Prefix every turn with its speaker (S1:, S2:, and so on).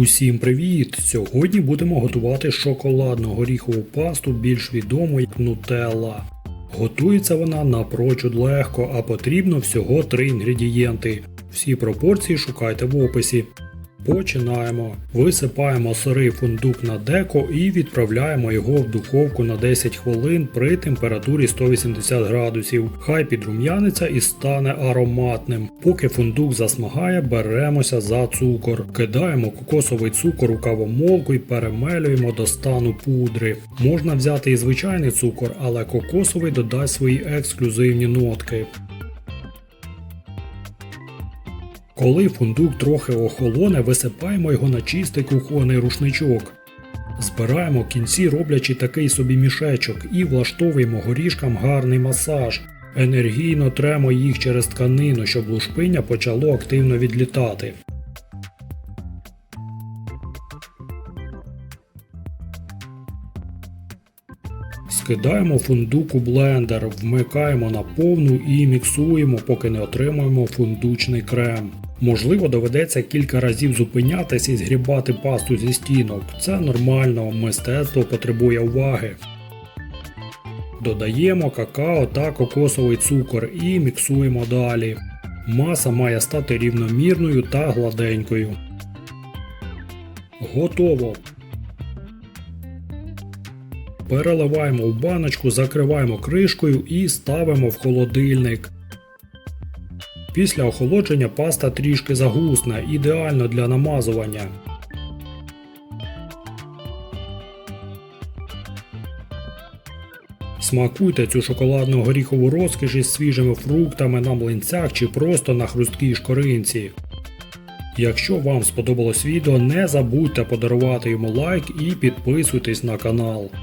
S1: Усім привіт! Сьогодні будемо готувати шоколадну горіхову пасту, більш відому як нутелла. Готується вона напрочуд легко, а потрібно всього 3 інгредієнти. Всі пропорції шукайте в описі. Починаємо. Висипаємо сирий фундук на деко і відправляємо його в духовку на 10 хвилин при температурі 180 градусів. Хай підрум'яниться і стане ароматним. Поки фундук засмагає, беремося за цукор. Кидаємо кокосовий цукор у кавомолку і перемелюємо до стану пудри. Можна взяти і звичайний цукор, але кокосовий додасть свої ексклюзивні нотки. Коли фундук трохи охолоне, висипаємо його на чистий кухонний рушничок. Збираємо кінці, роблячи такий собі мішечок, і влаштовуємо горішкам гарний масаж. Енергійно тремо їх через тканину, щоб лушпиня почало активно відлітати. Скидаємо фундук у блендер, вмикаємо на повну і міксуємо, поки не отримаємо фундучний крем. Можливо, доведеться кілька разів зупинятись і згрібати пасту зі стінок. Це нормально, мистецтво потребує уваги. Додаємо какао та кокосовий цукор і міксуємо далі. Маса має стати рівномірною та гладенькою. Готово. Переливаємо в баночку, закриваємо кришкою і ставимо в холодильник. Після охолодження паста трішки загусне, ідеально для намазування. Смакуйте цю шоколадну горіхову розкіш із свіжими фруктами на млинцях чи просто на хрусткій шкоринці. Якщо вам сподобалось відео, не забудьте подарувати йому лайк і підписуйтесь на канал.